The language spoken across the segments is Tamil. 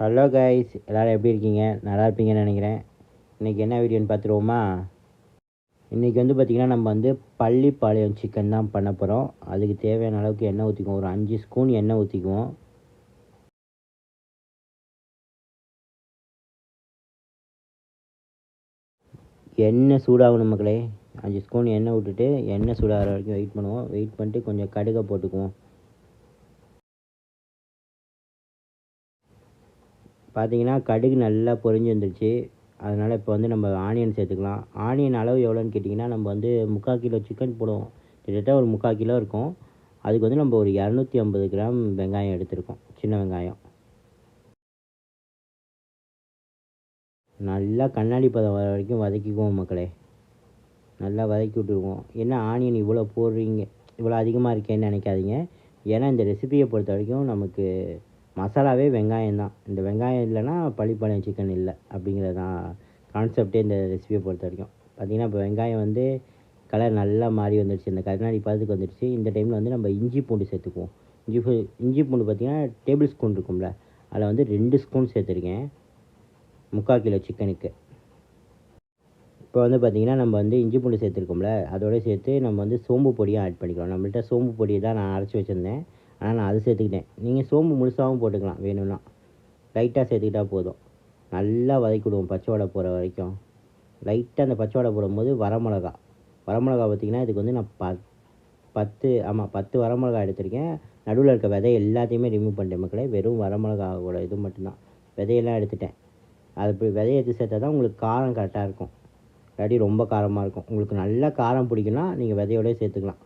ஹலோ கைஸ் எல்லோரும் எப்படி இருக்கீங்க? நல்லா இருப்பீங்கன்னு நினைக்கிறேன். இன்றைக்கி என்ன வீடியோன்னு பார்த்துருவோமா? இன்றைக்கி வந்து பார்த்திங்கன்னா நம்ம வந்து பள்ளிப்பாளையம் சிக்கன் தான் பண்ண போகிறோம் அதுக்கு தேவையான அளவுக்கு எண்ணெய் ஊற்றிக்குவோம் ஒரு அஞ்சு ஸ்பூன் எண்ணெய் ஊற்றிக்குவோம் எண்ணெய் சூடாகணும் மக்களே. அஞ்சு ஸ்பூன் எண்ணெய் விட்டுட்டு எண்ணெய் சூடாகிற வரைக்கும் வெயிட் பண்ணுவோம். வெயிட் பண்ணிட்டு கொஞ்சம் கடுகை போட்டுக்குவோம். பார்த்தீங்கன்னா கடுகு நல்லா பொரிஞ்சு வந்துருச்சு. அதனால் இப்போ வந்து நம்ம ஆனியன் சேர்த்துக்கலாம். ஆனியன் அளவு எவ்வளோன்னு கேட்டிங்கன்னா நம்ம வந்து முக்கால் கிலோ சிக்கன் போடுவோம். கிட்டத்தட்ட ஒரு முக்கால் கிலோ இருக்கும். அதுக்கு வந்து நம்ம ஒரு இரநூத்தி ஐம்பது கிராம் வெங்காயம் எடுத்திருக்கோம். சின்ன வெங்காயம். நல்லா கண்ணாடி பதம் வர வரைக்கும் வதக்கிக்குவோம் மக்களே. நல்லா வதக்கி விட்டுருவோம். என்ன ஆனியன் இவ்வளோ போடுறீங்க இவ்வளோ அதிகமாக இருக்கேன்னு நினைக்காதீங்க. ஏன்னா இந்த ரெசிபியை பொறுத்த வரைக்கும் நமக்கு மசாலாவே வெங்காயம் தான். இந்த வெங்காயம் இல்லைன்னா பள்ளிப்பாளையம் சிக்கன் இல்லை அப்படிங்கிறது தான் கான்செப்டே இந்த ரெசிபியை பொறுத்த வரைக்கும். பார்த்திங்கன்னா இப்போ வெங்காயம் வந்து கலர் நல்லா மாறி வந்துடுச்சு இந்த கண்ணாடி பதத்துக்கு வந்துடுச்சு இந்த டைமில் வந்து நம்ம இஞ்சி பூண்டு சேர்த்துக்குவோம். இஞ்சி பூ இஞ்சி பூண்டு பார்த்திங்கன்னா டேபிள் ஸ்பூன் இருக்கும்ல. அதில் வந்து ரெண்டு ஸ்பூன் சேர்த்துருக்கேன். முக்கால் கிலோ சிக்கனுக்கு இப்போ வந்து பார்த்திங்கன்னா நம்ம வந்து இஞ்சி பூண்டு சேர்த்துருக்கோம்ல. அதோட சேர்த்து நம்ம வந்து சோம்பு பொடியும் ஆட் பண்ணிக்கிறோம் நம்மள்கிட்ட சோம்பு பொடியை தான் நான் அரைச்சி வச்சுருந்தேன். ஆனால் நான் அது சேர்த்துக்கிட்டேன். நீங்கள் சோம்பு முழுசாகவும் போட்டுக்கலாம் வேணும்னா. லைட்டாக சேர்த்துக்கிட்டா போதும். நல்லா வதக்கி விடுவோம் பச்சை வடை போகிற வரைக்கும். லைட்டாக அந்த பச்சை வடை போடும்போது வரமிளகா. வரமிளகா பார்த்திங்கன்னா இதுக்கு வந்து நான் ப பத்து ஆமாம் பத்து வரமிளகா எடுத்திருக்கேன். நடுவில் இருக்க விதை எல்லாத்தையுமே ரிமூவ் பண்ணிட்டேன் மக்களே. வெறும் வரமிளகாவோட இது மட்டும்தான். விதையெல்லாம் எடுத்துட்டேன். அது இப்படி விதையை எடுத்து சேர்த்தா தான் உங்களுக்கு காரம் கரெக்டாக இருக்கும். இல்லாட்டி ரொம்ப காரமாக இருக்கும். உங்களுக்கு நல்லா காரம் பிடிக்குன்னா நீங்கள் விதையோடய சேர்த்துக்கலாம்.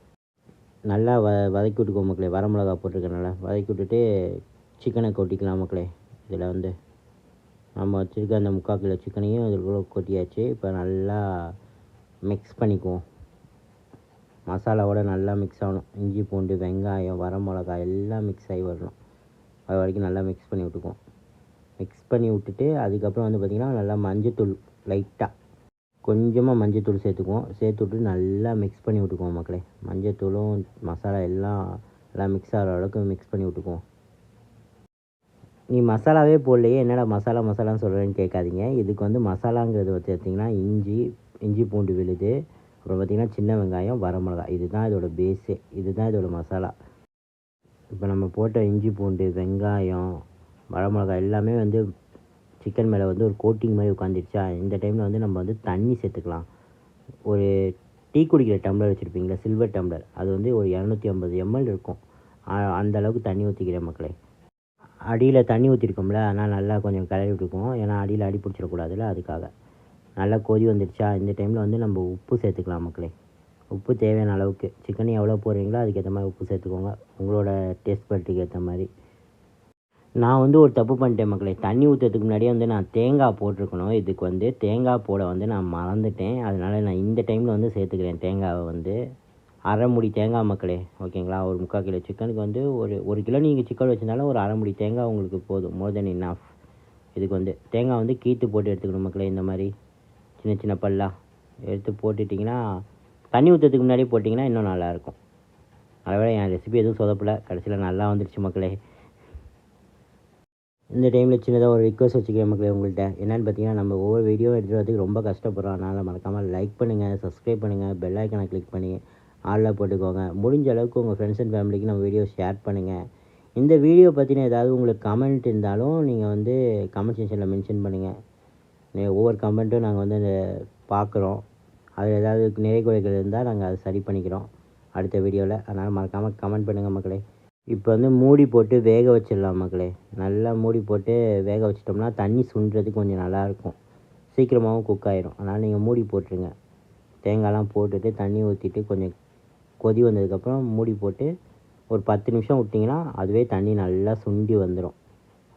நல்லா வ வதக்கி விட்டுக்கோ மக்களே வரமிளகா போட்டிருக்கனால வதக்கி விட்டுட்டு சிக்கனை கொட்டிக்கலாம் மக்களே. இதில் வந்து நம்ம வச்சுருக்க அந்த முக்கால் கிலோ சிக்கனையும் இதுக்குள்ளே கொட்டியாச்சு. இப்போ நல்லா மிக்ஸ் பண்ணிக்குவோம். மசாலாவோட நல்லா மிக்ஸ் ஆகணும். இஞ்சி பூண்டு வெங்காயம் வரமிளகா எல்லாம் மிக்ஸ் ஆகி வரணும். அது வரைக்கும் நல்லா மிக்ஸ் பண்ணி விட்டுக்குவோம். மிக்ஸ் பண்ணி விட்டுட்டு அதுக்கப்புறம் வந்து பார்த்திங்கன்னா நல்லா மஞ்சத்தூள் லைட்டாக கொஞ்சமாக மஞ்சத்தூள் சேர்த்துக்குவோம். சேர்த்து விட்டு நல்லா மிக்ஸ் பண்ணி விட்டுக்குவோம் மக்களே. மஞ்சத்தூளும் மசாலா எல்லாம் எல்லாம் மிக்ஸ் ஆகிற அளவுக்கு மிக்ஸ் பண்ணி விட்டுக்குவோம். நீ மசாலாவே போடலையே என்னடா மசாலா மசாலான்னு சொல்கிறேன்னு கேட்காதீங்க. இதுக்கு வந்து மசாலாங்கிறது வச்சு பார்த்திங்கன்னா இஞ்சி இஞ்சி பூண்டு விழுது. அப்புறம் பார்த்திங்கன்னா சின்ன வெங்காயம் வரமிளகா இதுதான் இதோட பேஸே இதுதான் இதோட மசாலா. இப்போ நம்ம போட்ட இஞ்சி பூண்டு வெங்காயம் வரமிளகா எல்லாமே வந்து சிக்கன் மேலே வந்து ஒரு கோட்டிங் மாதிரி உட்காந்துருச்சா இந்த டைமில் வந்து நம்ம வந்து தண்ணி சேர்த்துக்கலாம். ஒரு டீ குடிக்கிற டம்ளர் வச்சுருப்பீங்களா? சில்வர் டம்ளர் அது வந்து ஒரு இரநூத்தி ஐம்பது எம்எல் இருக்கும். அந்த அளவுக்கு தண்ணி ஊற்றிக்கிறேன் மக்களே. அடியில் தண்ணி ஊற்றிருக்கோம்ல அதனால் நல்லா கொஞ்சம் கிளறி விட்டுருக்கோம் ஏன்னா அடியில் அடி பிடிச்சிடக்கூடாதுல்ல அதுக்காக. நல்லா கொதி வந்துடுச்சா இந்த டைமில் வந்து நம்ம உப்பு சேர்த்துக்கலாம் மக்களே. உப்பு தேவையான அளவுக்கு. சிக்கன் எவ்வளோ போடுறீங்களோ அதுக்கேற்ற மாதிரி உப்பு சேர்த்துக்கோங்க. உங்களோட டேஸ்ட் பட்டுக்கு ஏற்ற மாதிரி. நான் வந்து ஒரு தப்பு பண்ணிட்டேன் மக்களே. தண்ணி ஊற்றுறதுக்கு முன்னாடியே வந்து நான் தேங்காய் போட்டிருக்கணும். இதுக்கு வந்து தேங்காய் போட வந்து நான் மறந்துட்டேன். அதனால் நான் இந்த டைமில் வந்து சேர்த்துக்கிறேன் தேங்காவை வந்து. அரை முடி தேங்காய் மக்களே. ஓகேங்களா? ஒரு முக்கால் கிலோ சிக்கனுக்கு வந்து ஒரு ஒரு கிலோ நீங்கள் சிக்கன் வச்சுருந்தாலும் ஒரு அரை முடி தேங்காய் உங்களுக்கு போதும். மோர் தென் இன்னாஃப் இதுக்கு வந்து தேங்காய் வந்து கீத்து போட்டு எடுத்துக்கணும் மக்களே இந்த மாதிரி. சின்ன சின்ன பல்லா. எடுத்து போட்டுட்டிங்கன்னா தண்ணி ஊற்றுறதுக்கு முன்னாடியே போட்டிங்கன்னா இன்னும் நல்லாயிருக்கும் அதை விட என் ரெசிபி எதுவும் சொதப்பலை. கடைசியில் நல்லா வந்துடுச்சு மக்களே. இந்த டைமில் சின்னதாக ஒரு ரிக்வஸ்ட் வச்சுக்கிறேன் மக்களே உங்கள்கிட்ட என்னென்னு பார்த்தீங்கன்னா நம்ம ஒவ்வொரு வீடியோ எடுத்துகிட்டு வரதுக்கு ரொம்ப கஷ்டப்படுறோம். அதனால் மறக்காமல் லைக் பண்ணுங்கள் சப்ஸ்கிரைப் பண்ணுங்கள் பெல் ஐக்கனை கிளிக் பண்ணி ஆளில் போட்டுக்கோங்க. முடிஞ்ச அளவுக்கு உங்கள் ஃப்ரெண்ட்ஸ் அண்ட் ஃபேமிலிக்கு நம்ம வீடியோ ஷேர் பண்ணுங்கள் இந்த வீடியோ பற்றின ஏதாவது உங்களுக்கு கமெண்ட் இருந்தாலும் நீங்கள் வந்து கமெண்ட் செக்ஷனில் மென்ஷன் பண்ணுங்கள் ஒவ்வொரு கமெண்ட்டும் நாங்கள் வந்து பார்க்குறோம் அதில் ஏதாவது நிறை குறைகள் இருந்தால் நாங்கள் அதை சரி பண்ணிக்கிறோம். அடுத்த வீடியோவில் அதனால் மறக்காமல் கமெண்ட் பண்ணுங்கள் மக்களே. இப்போ வந்து மூடி போட்டு வேக வச்சிடலாம் மக்களே. நல்லா மூடி போட்டு வேக வச்சிட்டோம்னா தண்ணி சுண்டுறதுக்கு கொஞ்சம் நல்லாயிருக்கும். சீக்கிரமாகவும் குக் ஆயிரும். அதனால் நீங்கள் மூடி போட்டுருங்க. தேங்காய்லாம் போட்டுட்டு தண்ணி ஊற்றிட்டு கொஞ்சம் கொதி வந்ததுக்கப்புறம் மூடி போட்டு ஒரு பத்து நிமிஷம் விட்டிங்கன்னா அதுவே தண்ணி நல்லா சுண்டி வந்துடும்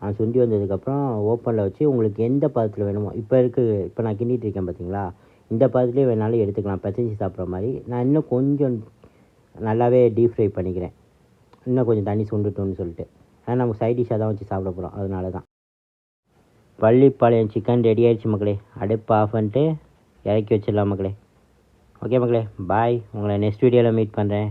ஆனால் சுண்டி வந்ததுக்கப்புறம் ஓப்பனில் வச்சு உங்களுக்கு எந்த பதத்தில் வேணுமோ இப்போ இருக்குது இப்போ நான் கிண்டிகிட்டு இருக்கேன் பார்த்தீங்களா? இந்த பதத்துலேயே வேணாலும் எடுத்துக்கலாம். பச்சரிசி சாப்பிட்ற மாதிரி. நான் இன்னும் கொஞ்சம் நல்லாவே டீப் ஃப்ரை பண்ணிக்கிறேன். இன்னும் கொஞ்சம் தண்ணி சுண்டுட்டோன்னு சொல்லிட்டு. ஆனால் நமக்கு சைட் டிஷ்ஷாக தான் வச்சு சாப்பிட போகிறோம் அதனால தான். பள்ளிப்பாளையம் சிக்கன் ரெடி ஆகிடுச்சு மக்களே. அடுப்பு ஆஃப் பண்ணிட்டு இறக்கி வச்சிடலாம் மக்களே. ஓகே மக்களே பாய் உங்களை நெக்ஸ்ட் வீடியோவில் மீட் பண்ணுறேன்